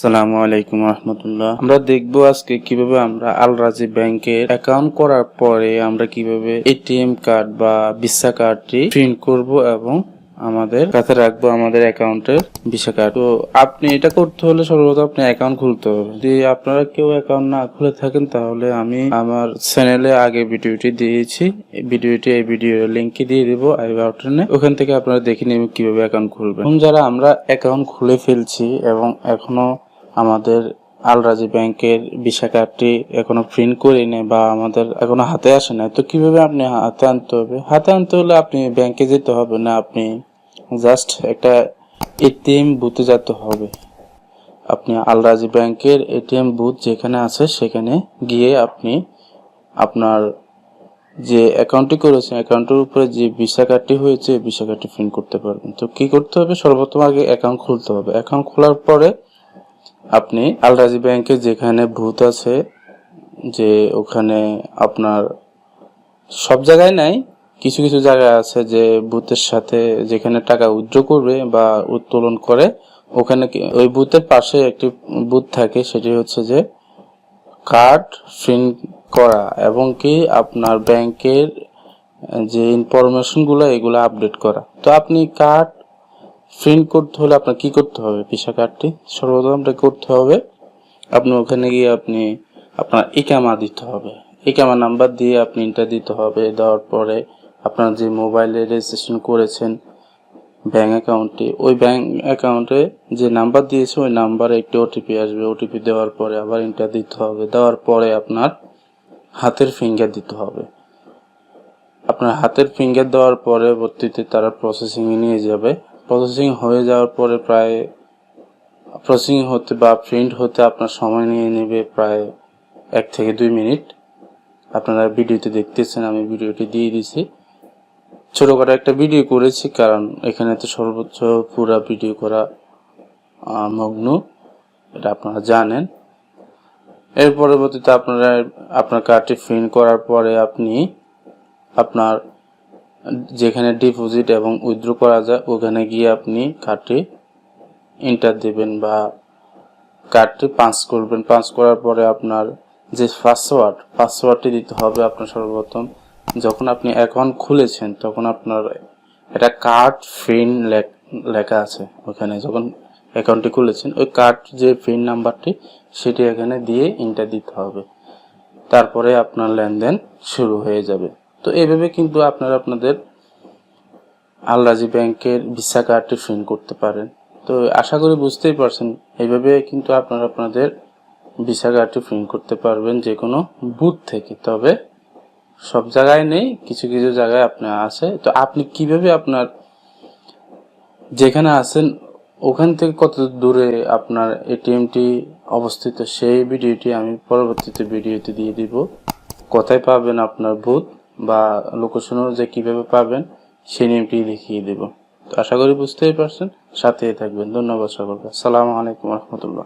আসসালামু আলাইকুম রহমতুল্লাহ। আমরা দেখব আজকে কীভাবে আমরা আল রাজি ব্যাংকের অ্যাকাউন্ট করার পরে আমরা কীভাবে এটিএম কার্ড বা ভিসা কার্ডটি প্রিন্ট করব এবং আমাদের কাছে রাখব আমাদের অ্যাকাউন্টের ভিসা কার্ড তো আপনি এটা করতে হলে সর্বপ্রথম আপনি অ্যাকাউন্ট খুলতে হবে। যদি আপনারা কেউ অ্যাকাউন্ট না খুলে থাকেন, তাহলে আমি আমার চ্যানেলে আগে ভিডিওটি দিয়েছি। ভিডিওটি, এই ভিডিওর লিঙ্কে দিয়ে দিব। আই বাটনে ওখান থেকে আপনারা দেখে নেবেন কীভাবে অ্যাকাউন্ট খুলবেন। যারা আমরা অ্যাকাউন্ট খুলে ফেলছি এবং এখনও আমাদের আলরাজি ব্যাংকের ভিসা কার্ডটি এখনও প্রিন্ট করি নেই বা আমাদের এখনও হাতে আসে না তো কীভাবে আপনি হাতে আনতে হবে? হাতে আনতে হলে আপনি ব্যাংকে যেতে হবে না, আপনি জাস্ট একটা এটিএম বুথে যেতে হবে। আপনি আলরাজি ব্যাংকের এটিএম বুথ যেখানে আছে, সেখানে গিয়ে আপনি আপনার যে অ্যাকাউন্টটি করেছেন অ্যাকাউন্টের উপরে যে ভিসা কার্ডটি হয়েছে ভিসা কার্ডটি প্রিন্ট করতে পারবেন। তো কি করতে হবে? সর্বপ্রথম আগে অ্যাকাউন্ট খুলতে হবে। অ্যাকাউন্ট খোলার পরে আপনি আলরাজি ব্যাংকে যেখানে ভূত আছে, যে ওখানে আপনার সব জায়গায় নাই, কিছু কিছু জায়গায় আছে যে বুথের সাথে যেখানে টাকা উইথড্র করবে বা উত্তোলন করে, ওখানে ওই বুথের পাশে একটি বুথ থাকে, সেটি হচ্ছে যে কার্ড প্রিন্ট করা এবং কি আপনার ব্যাংকের যে ইনফরমেশনগুলো, এগুলো আপডেট করা। তো আপনি কার্ড প্রিন্ট করতে হলে আপনার কি করতে হবে? ভিসা কার্ডটি সর্বপ্রথম করতে হবে, আপনি ওখানে গিয়ে আপনি আপনার ইকামা দিতে হবে। ইকামা নাম্বার দিয়ে আপনি ইন্টার দিতে হবে, দেওয়ার পরে আপনার যে মোবাইলে রেজিস্ট্রেশন করেছেন ব্যাঙ্ক অ্যাকাউন্টে ওই ব্যাঙ্ক অ্যাকাউন্টে যে নাম্বার দিয়েছে, ওই নাম্বারে একটি ওটিপি আসবে। ওটিপি দেওয়ার পরে আবার ইন্টার দিতে হবে। দেওয়ার পরে আপনার হাতের ফিঙ্গার দিতে হবে। আপনার হাতের ফিঙ্গার দেওয়ার পরবর্তীতে তারা প্রসেসিংয়ে নিয়ে যাবে। প্রসেসিং হয়ে যাওয়ার পরে প্রায় প্রসেসিং হতে বা প্রিন্ট হতে আপনার সময় নিয়ে নেবে প্রায় এক থেকে দুই মিনিট। আপনারা ভিডিওতে দেখতেছেন, আমি ভিডিওটি দিয়ে দিছি। ছোটোখাটো একটা ভিডিও করেছি, কারণ এখানে তো সর্বোচ্চ পুরা ভিডিও করা মগ্ন, এটা আপনারা জানেন। এর পরবর্তীতে আপনারা, আপনার কার্ডটি প্রিন্ট করার পরে আপনি আপনার যেখানে ডিপোজিট এবং উইথড্র করা যায়, ওখানে গিয়ে আপনি কার্ডটি এন্টার দেবেন বা কার্ডটি পাস করবেন। পাস করার পরে আপনার যে পাসওয়ার্ড পাসওয়ার্ডটি দিতে হবে আপনার সর্বপ্রথম। যখন আপনি অ্যাকাউন্ট খুলেছেন, তখন আপনার একটা কার্ড ফ্রিন লেখা আছে ওখানে। যখন অ্যাকাউন্টটি খুলেছেন, ওই কার্ড যে ফ্রিন নাম্বারটি সেটি এখানে দিয়ে এন্টার দিতে হবে। তারপরে আপনার লেনদেন শুরু হয়ে যাবে। তো এইভাবে কিন্তু আপনারা আপনাদের আলরাজি ব্যাংকের ভিসা কার্ডটি প্রিন্ট করতে পারেন। তো আশা করি বুঝতেই পারছেন এইভাবে কিন্তু আপনারা আপনাদের ভিসা কার্ডটি প্রিন্ট করতে পারবেন যে কোনো বুথ থেকে। তবে সব জায়গায় নেই, কিছু কিছু জায়গায় আপনার আছে। তো আপনি কীভাবে আপনার যেখানে আছেন, ওখান থেকে কত দূরে আপনার এটিএমটি অবস্থিত, সেই ভিডিওটি আমি পরবর্তীতে ভিডিওতে দিয়ে দিব। কোথায় পাবেন আপনার বুথ? বা লোকেশন যে কীভাবে পাবেন, সেই নিয়মটি দেখিয়ে দেব। তো আশা করি বুঝতেই পারছেন। সাথেই থাকবেন। ধন্যবাদ সকলকে। আসসালামু আলাইকুম রহমতুল্লাহ।